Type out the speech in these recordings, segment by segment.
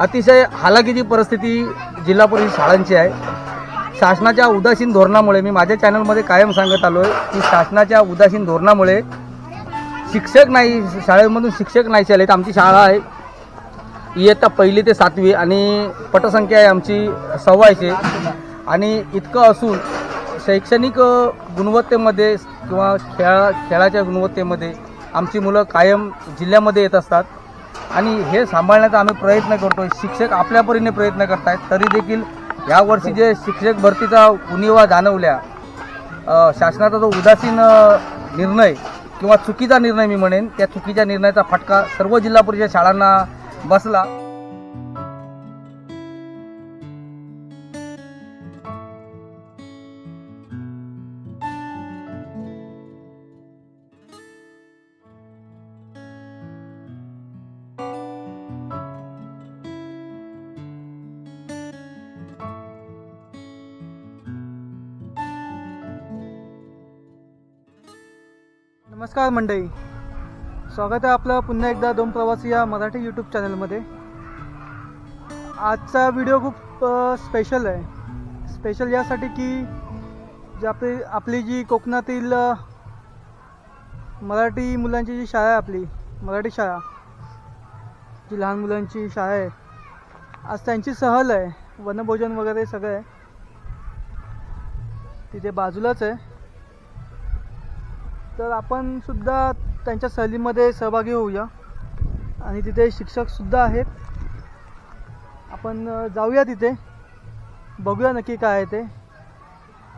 अतिशय हालाकीची परिस्थिती जिल्हा परिषद शाळांची आहे. शासनाच्या उदासीन धोरणामुळे मी माझ्या चॅनलमध्ये कायम सांगत आलो आहे की शासनाच्या उदासीन धोरणामुळे शिक्षक नाही शाळेमधून शिक्षक नाही आलेत आमची शाळा आहे. इयत्ता पहिली ते सातवी आणि पटसंख्या आहे आमची सव्वाशे. आणि इतकं असून शैक्षणिक गुणवत्तेमध्ये किंवा खेळा खेळाच्या गुणवत्तेमध्ये आमची मुलं कायम जिल्ह्यामध्ये येत असतात. आणि हे सांभाळण्याचा आम्ही प्रयत्न करतो शिक्षक आपल्या परीने प्रयत्न करत आहेत तरी देखील यावर्षी जे शिक्षक भरतीचा उणिवा जाणवल्या शासनाचा जो उदासीन निर्णय किंवा चुकीचा निर्णय मी म्हणेन त्या चुकीच्या निर्णयाचा फटका सर्व जिल्हा परिषद शाळांना बसला. नमस्कार मंडळी. स्वागत आहे आपलं पुन्हा एकदा दोन प्रवासी या मराठी यूट्यूब चॅनलमध्ये आजचा व्हिडिओ खूप स्पेशल आहे. स्पेशल यासाठी की जे आपली आपली जी कोकणातील मराठी मुलांची जी शाळा आहे आपली मराठी शाळा जी लहान मुलांची शाळा आहे आज त्यांची सहल आहे वनभोजन वगैरे सगळं आहे. तिथे बाजूलाच आहे. तर आपण सुद्धा त्यांच्या सहलीमध्ये सहभागी होऊया. आणि तिथे शिक्षकसुद्धा आहेत. आपण जाऊया तिथे. बघूया नक्की काय आहे ते.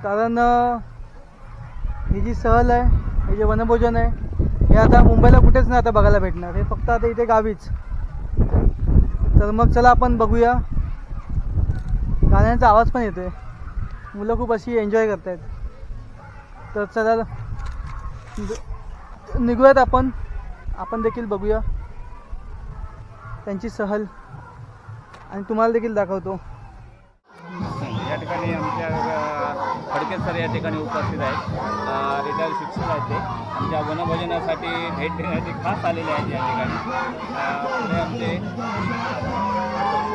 कारण ही जी सहल आहे हे जे वनभोजन आहे हे आता मुंबईला कुठेच नाही आता बघायला भेटणार. हे फक्त आता इथे गावीच. तर मग चला आपण बघूया. गाण्यांचा आवाज पण येतोय. मुलं खूप अशी एन्जॉय करतायत. तर चला निघूयात आपण. आपण देखील बघूया. त्यांची सहल. आणि तुम्हाला देखील दाखवतो. या ठिकाणी आमच्या अ, फडके सर या ठिकाणी उपस्थित आहेत. रिटायर शिक्षक आहेत ते. आमच्या वनभोजनासाठी भेट देण्यासाठी खास आलेले आहेत या ठिकाणी. पुढे आमचे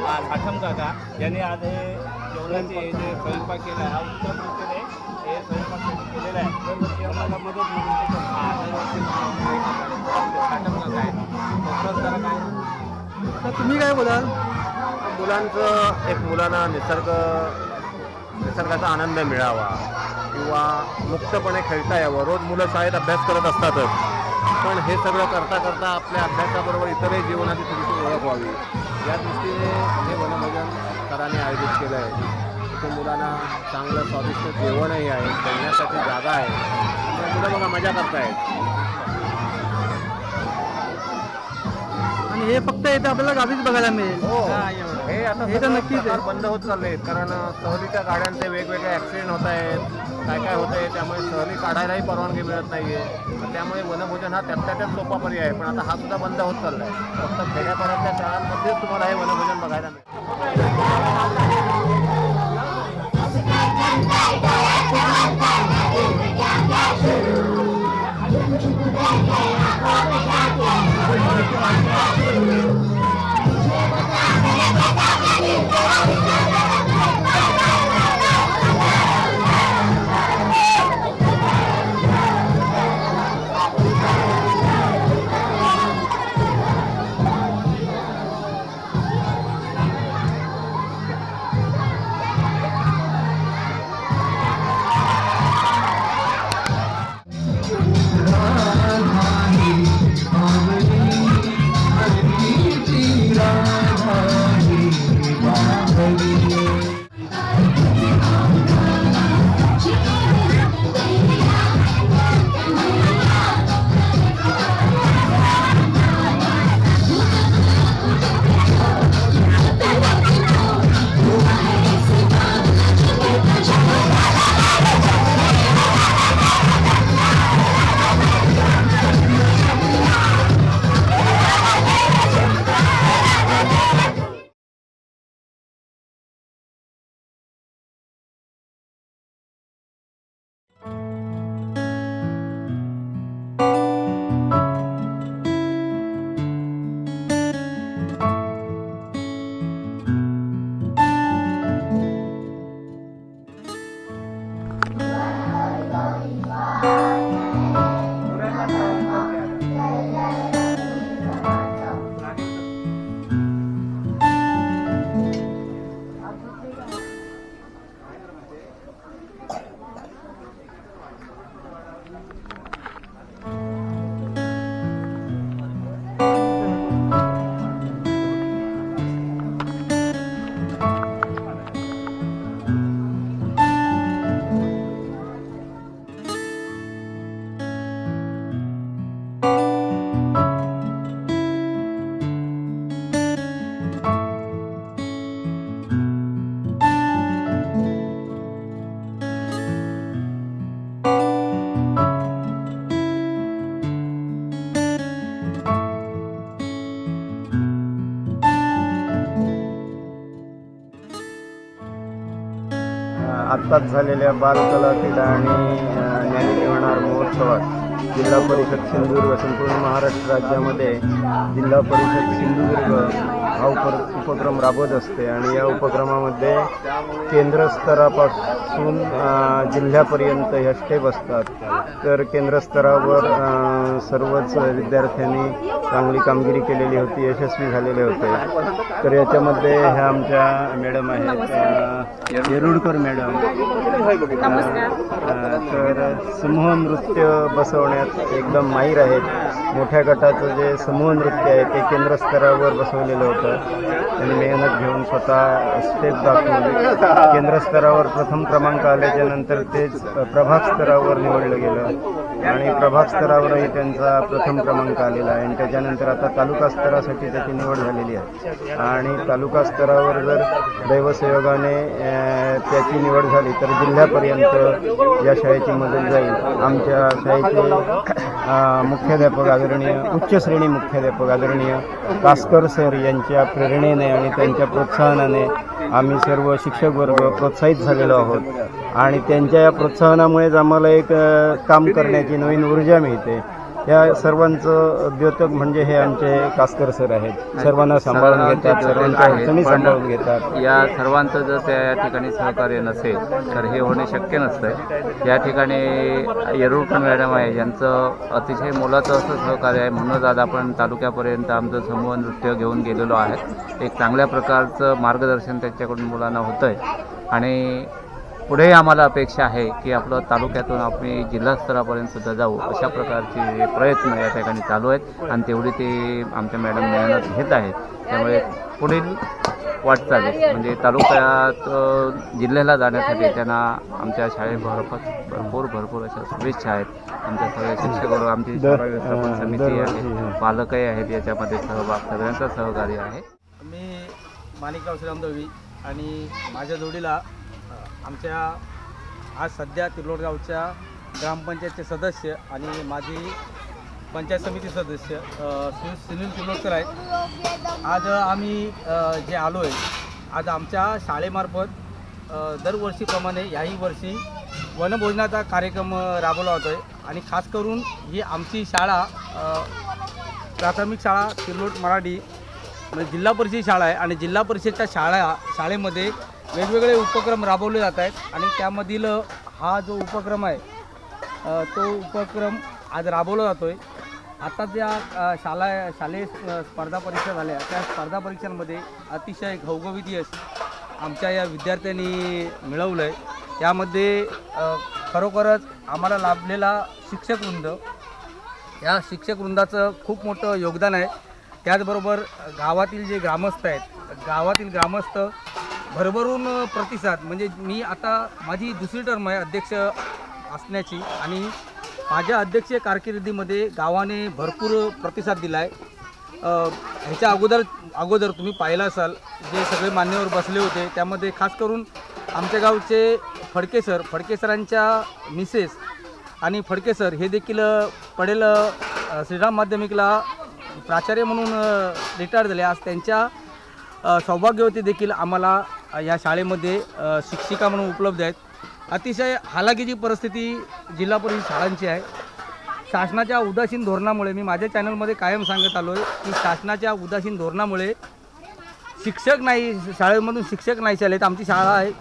आ, साठम काका यांनी आज हे जेवणाचे जे स्वयंपाक केला आहे हा उत्तम रीतीने हे आहे दरवर्षी आम्हाला मदत म्हणून ते करतात. तर तुम्ही काय बोलाल? मुलांचं एक मुलांना निसर्ग निसर्गाचा आनंद मिळावा किंवा मुक्तपणे खेळता यावं. रोज मुलं शाळेत अभ्यास करत असतातच. पण हे सगळं करता करता आपल्या अभ्यासाबरोबर इतरही जीवनाची थोडीशी ओळख व्हावी. या दृष्टीने हे वनभोजन सराने आयोजित केलं आहे. इथे मुलांना चांगलं स्वादिष्ट जेवणही आहे खेळण्यासाठी जागा आहे. मुलं बघा मजा करतायत. आणि हे फक्त इथे आपल्याला गावीच बघायला मिळेल. हो. हे आता हे तर नक्कीच बंद होत चालले कारण सहलीच्या गाड्यांचे वेगवेगळे ॲक्सिडेंट होत आहेत. काय काय होत आहे त्यामुळे सहली काढायलाही परवानगी मिळत नाही आहे त्यामुळे वनभोजन हा त्यात सोपा पर्याय आहे पण आता हा सुद्धा बंद होत चालला आहे फक्त खेड्यापाड्याच्या शाळांमध्येच तुम्हाला हे वनभोजन बघायला नुकताच झालेल्या बालकला क्रीडा आणि अ, महोत्सवात जिल्हा परिषद सिंधुदुर्ग संपूर्ण महाराष्ट्र राज्यामध्ये जिल्हा परिषद सिंधुदुर्ग हा उप उपक्रम राबवत असते आणि या उपक्रमामध्ये केंद्र स्तरापासून अ, जिल्ह्यापर्यंत ह्या स्टेप असतात. तर केंद्र स्तरावर अ, सर्वच विद्यार्थ्यांनी चांगली कामगिरी केलेली होती यशस्वी झालेले होते. तर याच्यामध्ये ह्या आमच्या मॅडम आहेत येरुडकर मॅडम. तर समूह नृत्य बसवण्यात एकदम माहीर आहेत. मोठ्या गटाचं जे समूह नृत्य आहे ते केंद्र स्तरावर बसवलेलं होतं. त्यांनी मेहनत घेऊन स्वतः स्टेप दाखवून केंद्र स्तरावर प्रथम क्रमांक आल्याच्यानंतर तेच प्रभाग स्तरावर निवडलं गेलं. आणि प्रभाग स्तरावरही त्यांचा प्रथम क्रमांक आलेला आहे. आणि त्याच्यानंतर आता तालुका स्तरासाठी त्याची निवड झालेली आहे. आणि तालुका स्तरावर जर दैवसहयोगाने त्याची निवड झाली तर जिल्ह्यापर्यंत या शाळेची मदत जाईल. आमच्या शाळेचे मुख्याध्यापक आदरणीय उच्च श्रेणी मुख्याध्यापक आदरणीय कास्कर सर यांच्या प्रेरणेने आणि त्यांच्या प्रोत्साहनाने आम्ही सर्व शिक्षक वर्ग प्रोत्साहित झालेलो आहोत. आणि त्यांच्या या प्रोत्साहनामुळेच आम्हाला एक काम करण्याची नवीन ऊर्जा मिळते. या सर्वांचं द्योतक म्हणजे हे आमचे कास्कर सर आहेत. सर्वांना सांभाळून घेतात सर्वांच्या अडचणी सांभाळून घेतात. या सर्वांचं जर त्या ठिकाणी सहकार्य नसेल तर हे होणे शक्य नसतं. या ठिकाणी येरुळकर मॅडम आहे यांचं अतिशय मोलाचं असं सहकार्य आहे. म्हणूनच आज आपण तालुक्यापर्यंत आमचं समूह नृत्य घेऊन गेलेलो आहे एक चांगल्या प्रकारचं मार्गदर्शन त्यांच्याकडून मुलांना होतं आहे आणि पुढेही आम्हाला अपेक्षा आहे की आपलं तालुक्यातून आम्ही जिल्हा स्तरापर्यंत सुद्धा जाऊ अशा प्रकारचे प्रयत्न या ठिकाणी चालू आहेत आणि तेवढी ते आमच्या मॅडम मेहनत घेत आहेत. त्यामुळे पुढील वाटचाल म्हणजे तालुक्यात जिल्ह्याला जाण्यासाठी त्यांना आमच्या शाळेमार्फत भरपूर भरपूर अशा शुभेच्छा आहेत. आमच्या सगळ्या शिक्षक आमची शाळा व्यवस्थापन समिती आहे. हं. पालकही आहेत याच्यामध्ये सहभाग सगळ्यांचं सहकार्य आहे. मी माणिकराव श्रीराम दळवी आणि माझ्या जोडीला आमच्या आज सध्या तिरोडगावच्या ग्रामपंचायतचे सदस्य आणि माझी पंचायत समिती सदस्य श्री सुनील तिरोडकर आहेत. आज आम्ही जे आलो आहे आज आमच्या शाळेमार्फत दरवर्षीप्रमाणे याही वर्षी वनभोजनाचा कार्यक्रम राबवला होतो आहे आणि खास करून ही आमची शाळा प्राथमिक शाळा तिरलोट मराठी म्हणजे जिल्हा परिषद शाळा आहे आणि जिल्हा परिषदच्या शाळा शाळेमध्ये वेगवेगळे उपक्रम राबवले जात आहेत आणि त्यामधील हा जो उपक्रम आहे तो उपक्रम आज राबवला जातो आहे आता ज्या शाला शाळा शालेय स्पर्धा परीक्षा झाल्या त्या स्पर्धा परीक्षांमध्ये अतिशय घवघवीत यश आमच्या या विद्यार्थ्यांनी मिळवलं आहे यामध्ये खरोखरच आम्हाला लाभलेला शिक्षक वृंद. या शिक्षक वृंदाचं खूप मोठं योगदान आहे. त्याचबरोबर गावातील जे ग्रामस्थ आहेत गावातील ग्रामस्थ भरभरून प्रतिसाद म्हणजे मी आता माझी दुसरी टर्म आहे अध्यक्ष असण्याची आणि माझ्या अध्यक्षीय कारकिर्दीमध्ये गावाने भरपूर प्रतिसाद दिला आहे ह्याच्या अगोदर अगोदर तुम्ही पाहिलं असाल जे सगळे मान्यवर बसले होते त्यामध्ये खास करून आमच्या गावचे फडके सर फडके सरांच्या मिसेस आणि फडके सर हे देखील पडेल श्रीराम माध्यमिकला प्राचार्य म्हणून रिटायर झाले. आज त्यांच्या सौभाग्यवती देखील आम्हाला या शाळेमध्ये शिक्षिका म्हणून उपलब्ध आहेत. अतिशय हालाकीची परिस्थिती जिल्हा परिषद शाळांची आहे. शासनाच्या उदासीन धोरणामुळे मी माझ्या चॅनलमध्ये कायम सांगत आलो आहे की शासनाच्या उदासीन धोरणामुळे शिक्षक नाही शाळेमधून शिक्षक नाही आलेत आमची शाळा आहे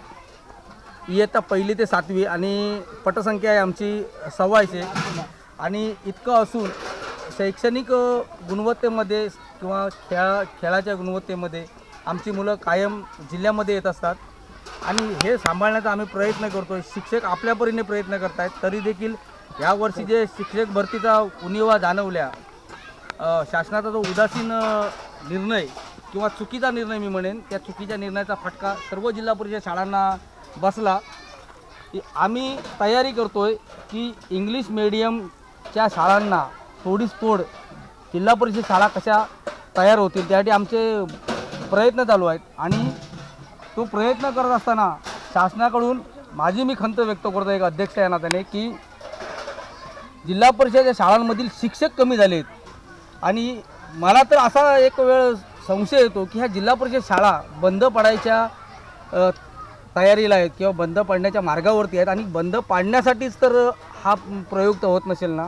इयत्ता पहिली ते सातवी आणि पटसंख्या आहे आमची सव्वाशे. आणि इतकं असून शैक्षणिक गुणवत्तेमध्ये किंवा खेळा खेळाच्या गुणवत्तेमध्ये आमची मुलं कायम जिल्ह्यामध्ये येत असतात. आणि हे सांभाळण्याचा आम्ही प्रयत्न करतो आहे शिक्षक आपल्या परीने प्रयत्न करत आहेत तरी देखील यावर्षी जे शिक्षक भरतीचा उणिवा जाणवल्या शासनाचा जो उदासीन निर्णय किंवा चुकीचा निर्णय मी म्हणेन त्या चुकीच्या निर्णयाचा फटका सर्व जिल्हा परिषद शाळांना बसला. की आम्ही तयारी करतोय की इंग्लिश मिडियमच्या शाळांना तोडीसतोड जिल्हा परिषद शाळा कशा तयार होतील त्यासाठी आमचे प्रयत्न चालू आहेत. आणि तो प्रयत्न करत असताना शासनाकडून माझी मी खंत व्यक्त करतो एक अध्यक्ष या नात्याने की जिल्हा परिषदेच्या शाळांमधील शिक्षक कमी झाले आहेत आणि मला तर असा एक वेळ संशय येतो की ह्या जिल्हा परिषद शाळा बंद पडायच्या तयारीला आहेत किंवा बंद पाडण्याच्या मार्गावरती आहेत आणि बंद पाडण्यासाठीच तर हा प्रयोग तर होत नसेल ना.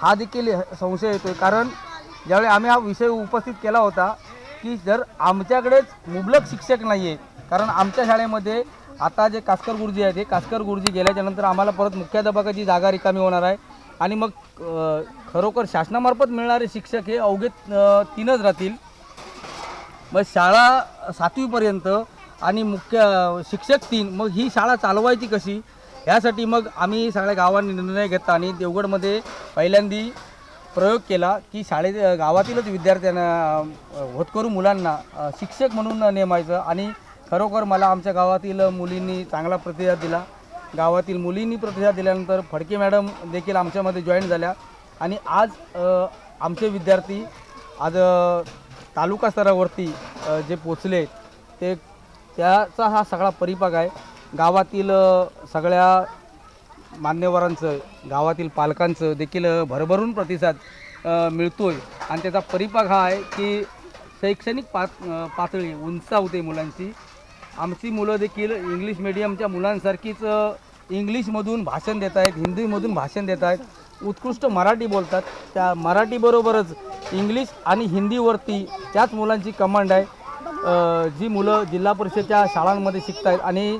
हा देखील संशय येतोय. कारण ज्यावेळी आम्ही हा विषय उपस्थित केला होता की जर आमच्याकडेच मुबलक शिक्षक नाही आहे कारण आमच्या शाळेमध्ये आता जे कास्कर गुरुजी आहेत हे कास्कर गुरुजी गेल्याच्यानंतर आम्हाला परत मुख्याध्यापकाची जागा रिकामी होणार आहे. आणि मग खरोखर शासनामार्फत मिळणारे शिक्षक हे अवघे तीनच राहतील. मग शाळा सातवीपर्यंत आणि मुख्य शिक्षक तीन. मग ही शाळा चालवायची कशी? यासाठी मग आम्ही सगळ्या गावांनी निर्णय घेतला आणि देवगडमध्ये पहिल्यांदी प्रयोग केला की शाळेत गावातीलच विद्यार्थ्यांना होतकरू मुलांना शिक्षक म्हणून नेमायचं आणि खरोखर मला आमच्या गावातील मुलींनी चांगला प्रतिसाद दिला. गावातील मुलींनी प्रतिसाद दिल्यानंतर फडके मॅडम देखील आमच्यामध्ये जॉईन झाल्या आणि आज आमचे विद्यार्थी आज तालुका स्तरावरती जे पोचले ते त्याचा हा सगळा परिपाक आहे. गावातील सगळ्या मान्यवरांचं गावातील पालकांचं देखील भरभरून प्रतिसाद मिळतो आहे आणि त्याचा परिपाक हा आहे की शैक्षणिक पा पातळी उंचावते मुलांची. आमची मुलं देखील इंग्लिश मिडियमच्या मुलांसारखीच इंग्लिशमधून भाषण देत आहेत हिंदीमधून भाषण देत आहेत. उत्कृष्ट मराठी बोलतात. त्या मराठीबरोबरच इंग्लिश आणि हिंदीवरती त्याच मुलांची कमांड आहे. जी मुलं जिल्हा परिषदच्या शाळांमध्ये शिकत आहेत आणि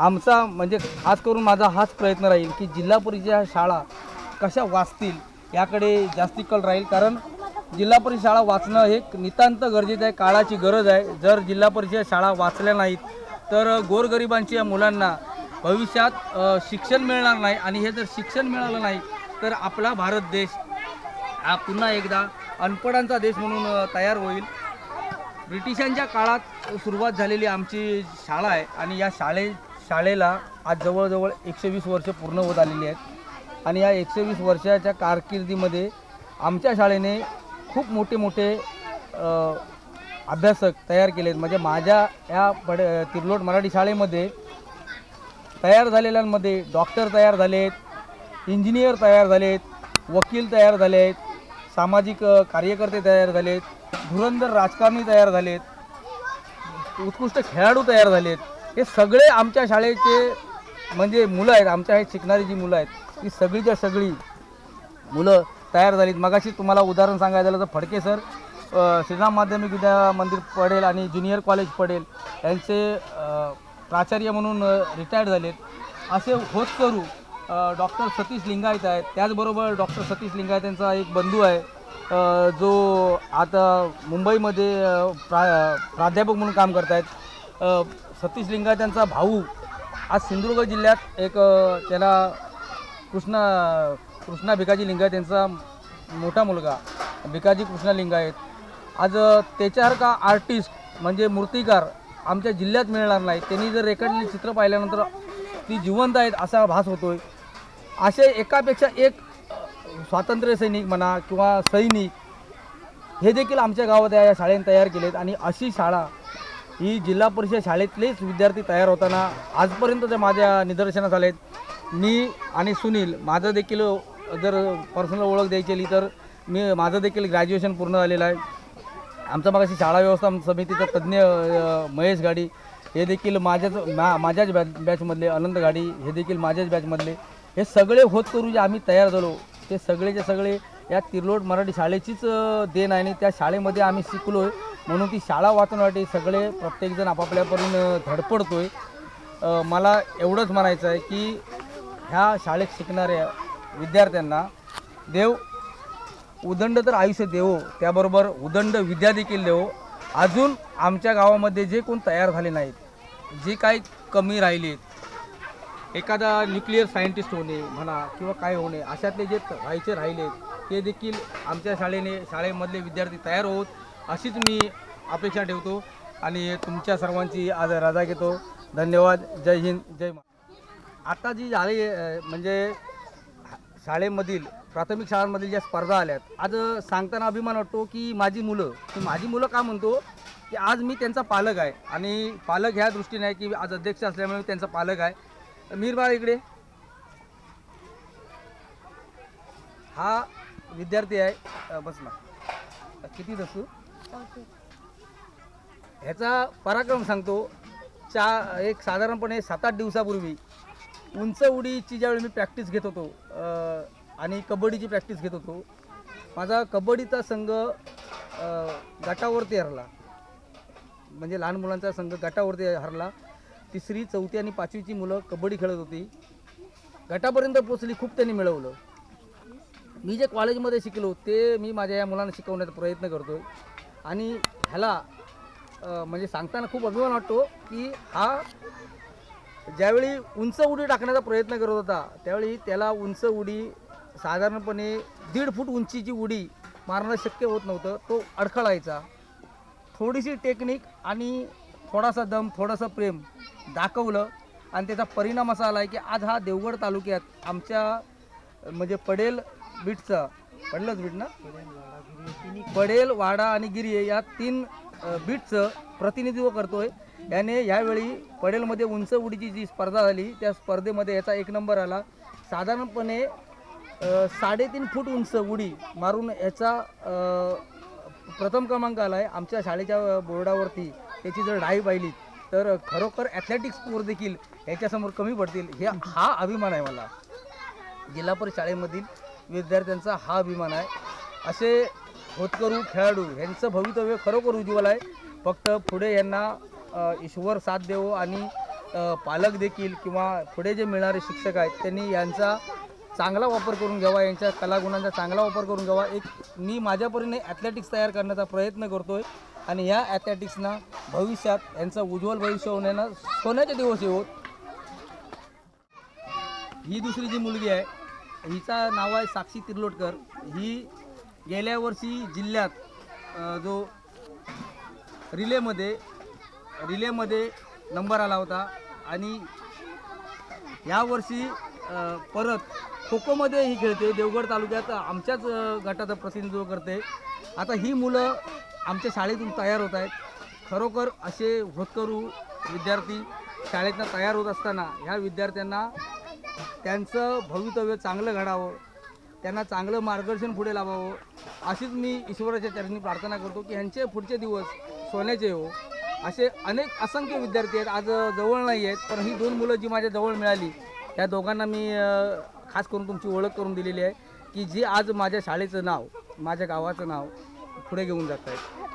आमचा म्हणजे खास करून माझा हाच प्रयत्न राहील की जिल्हा परिषद शाळा कशा वाचतील याकडे जास्ती कल राहील. कारण जिल्हा परिषद शाळा वाचणं हे नितांत गरजेचं आहे काळाची गरज आहे. जर जिल्हा परिषद शाळा वाचल्या नाहीत तर गोरगरिबांच्या मुलांना भविष्यात शिक्षण मिळणार नाही. आणि हे जर शिक्षण मिळालं नाही तर आपला भारत देश हा पुन्हा एकदा अनपडांचा देश म्हणून तयार होईल. ब्रिटिशांच्या काळात सुरुवात झालेली आमची शाळा आहे. आणि या शाळे शाळेला आज जवळजवळ एकशे वीस वर्ष पूर्ण होत आलेली आहेत. आणि या एकशे वीस वर्षाच्या कारकिर्दीमध्ये आमच्या शाळेने खूप मोठे मोठे अभ्यासक तयार केले आहेत. म्हणजे माझ्या या पड तिरलोट मराठी शाळेमध्ये तयार झालेल्यांमध्ये डॉक्टर तयार झालेत इंजिनियर तयार झालेत वकील तयार झाले आहेत सामाजिक कार्यकर्ते तयार झालेत धुरंधर राजकारणी तयार झालेत उत्कृष्ट खेळाडू तयार झालेत हे सगळे आमच्या शाळेचे म्हणजे मुलं आहेत आमच्या शाळेत शिकणारी जी मुलं आहेत ती सगळीच्या सगळी मुलं तयार झालीत. मगाशी तुम्हाला उदाहरण सांगायचं झालं तर फडके सर श्रीराम माध्यमिक विद्या मंदिर पडेल आणि ज्युनियर कॉलेज पडेल. यांचे प्राचार्य म्हणून रिटायर्ड झालेत. असे होत करू डॉक्टर सतीश लिंगायत आहेत. त्याचबरोबर डॉक्टर सतीश लिंगायत यांचा एक बंधू आहे. जो आता मुंबईमध्ये प्रा प्राध्यापक म्हणून काम करत आहेत सतीश लिंगायत यांचा भाऊ. आज सिंधुदुर्ग जिल्ह्यात एक त्याला कृष्णा कृष्णा भिकाजी लिंगायत यांचा मोठा मुलगा. भिकाजी कृष्णा लिंगायत आज त्याच्यासारखा आर्टिस्ट म्हणजे मूर्तिकार आमच्या जिल्ह्यात मिळणार नाही. त्यांनी जर रेखाटलेली चित्र पाहिल्यानंतर ती जिवंत आहेत असा भास होतोय. असे एकापेक्षा एक स्वातंत्र्यसैनिक स्वातंत्र्य सैनिक म्हणा किंवा सैनिक हे देखील आमच्या गावात या शाळेने तयार केलेत आणि अशी शाळा ही जिल्हा परिषद शाळेतलेच विद्यार्थी तयार होताना आजपर्यंत आजपर्यंतच्या माझ्या निदर्शनास आलेत मी आणि सुनील माझं देखील जर पर्सनल ओळख द्यायची आली तर मी माझं देखील ग्रॅज्युएशन पूर्ण झालेलं आहे. आमचं मगाशी शाळा व्यवस्था समितीचं तज्ज्ञ महेश गाडी हे देखील माझ्याच मा माझ्याच बॅच बॅचमधले अनंत गाडी हे देखील माझ्याच बॅचमधले हे सगळे होत करू जे आम्ही तयार झालो. ते सगळेचे सगळे या तिरलोट मराठी शाळेचीच देण आहे आणि त्या शाळेमध्ये आम्ही शिकलो आहे म्हणून ती शाळा वाचवण्यासाठी सगळे प्रत्येकजण आपापल्यापर्यंत धडपडतो आहे मला एवढंच म्हणायचं आहे की ह्या शाळेत शिकणाऱ्या विद्यार्थ्यांना देव उदंड तर आयुष्य देवो त्याबरोबर उदंड विद्या देखील देवो. अजून आमच्या गावामध्ये जे कोण तयार झाले नाहीत जे काही कमी राहिले एखादा न्यूक्लिअर सायंटिस्ट होणे म्हणा किंवा काय होणे अशातले जे व्हायचे राहिलेत ते देखील आमच्या शाळेने शाळेमधले विद्यार्थी तयार होत अशीच मी अपेक्षा ठेवतो आणि तुमच्या सर्वांची आज राजा घेतो. धन्यवाद. जय हिंद. जय मा आता जी झाली म्हणजे शाळेमधील प्राथमिक शाळांमधील ज्या स्पर्धा आल्यात आज सांगताना अभिमान वाटतो की माझी मुलं की माझी मुलं का म्हणतो की आज मी त्यांचा पालक आहे. आणि पालक ह्या दृष्टीने आहे की आज अध्यक्ष असल्यामुळे मी त्यांचा पालक आहे. मीरबाळ इकडे. हा विद्यार्थी आहे बस ना किती दसू? ह्याचा पराक्रम सांगतो चा एक साधारणपणे सात आठ दिवसापूर्वी उंच उडीची ज्यावेळी मी प्रॅक्टिस घेत होतो आणि कबड्डीची प्रॅक्टिस घेत होतो माझा कबड्डीचा संघ गटावरती हरला. म्हणजे लहान मुलांचा संघ गटावरती हरला. तिसरी चौथी आणि पाचवीची मुलं कबड्डी खेळत होती. गटापर्यंत पोचली खूप त्यांनी मिळवलं. मी जे कॉलेजमध्ये शिकलो ते मी माझ्या या मुलांना शिकवण्याचा प्रयत्न करतो आहे आणि ह्याला म्हणजे सांगताना खूप अभिमान वाटतो की हा ज्यावेळी उंच उडी टाकण्याचा प्रयत्न करत होता त्यावेळी त्याला उंच उडी साधारणपणे दीड फूट उंचीची उडी मारणं शक्य होत नव्हतं. तो अडखळायचा. थोडीशी टेक्निक आणि थोडासा दम थोडंसं प्रेम दाखवलं आणि त्याचा परिणाम असा आला आहे की आज हा देवगड तालुक्यात आमच्या म्हणजे पडेल बीटचं. पडलंच बीट ना? पडेल वाडा आणि गिरी या तीन बीटचं प्रतिनिधित्व करतोय. याने यावेळी पडेलमध्ये उंच उडीची जी स्पर्धा झाली त्या स्पर्धेमध्ये याचा एक नंबर आला. साधारणपणे साडेतीन फूट उंच उडी मारून याचा प्रथम क्रमांक आला आहे आमच्या शाळेच्या बोर्डावरती त्याची जर डाई पाहिली तर खरोखर ॲथलेटिक्स स्पोर देखील ह्याच्यासमोर कमी पडतील. हे हा अभिमान आहे मला. जिल्हा परिषद शाळेमधील विद्यार्थ्यांचा हा अभिमान आहे. असे होतकरू खेळाडू यांचं भवितव्य खरोखर उज्ज्वल आहे. फक्त पुढे यांना ईश्वर साथ देवो आणि पालक देखील किंवा पुढे जे मिळणारे शिक्षक आहेत त्यांनी यांचा चांगला वापर करून घ्यावा यांच्या कलागुणांचा चांगला वापर करून घ्यावा. एक मी माझ्या परीने ॲथलेटिक्स तयार करण्याचा प्रयत्न करतो आहे आणि या ॲथलेटिक्सना भविष्यात यांचं उज्ज्वल भविष्य होण्यानं सोन्याचे दिवस येऊ हो. ही दुसरी जी मुलगी आहे हिचा नाव आहे साक्षी तिर्लोटकर. ही गेल्या वर्षी जिल्ह्यात जो रिलेमध्ये रिलेमध्ये नंबर आला होता आणि यावर्षी परत खो खोमध्ये ही खेळते. देवगड तालुक्यात आमच्याच गटाचं प्रतिनिधित्व करते. आता ही मुलं आमच्या शाळेतून तयार होत आहेत. खरोखर असे होतकरू विद्यार्थी शाळेतनं तयार होत असताना ह्या विद्यार्थ्यांना त्यांचं भवितव्य चांगलं घडावं त्यांना चांगलं मार्गदर्शन पुढे लावावं अशीच मी ईश्वराच्या चरणी प्रार्थना करतो की ह्यांचे पुढचे दिवस सोन्याचे हो. असे अनेक असंख्य विद्यार्थी आहेत आज जवळ नाही आहेत पण ही दोन मुलं जी माझ्या जवळ मिळाली त्या दोघांना मी खास करून तुमची ओळख करून दिलेली आहे की जी आज माझ्या शाळेचं नाव माझ्या गावाचं नाव पुढे घेऊन जात आहेत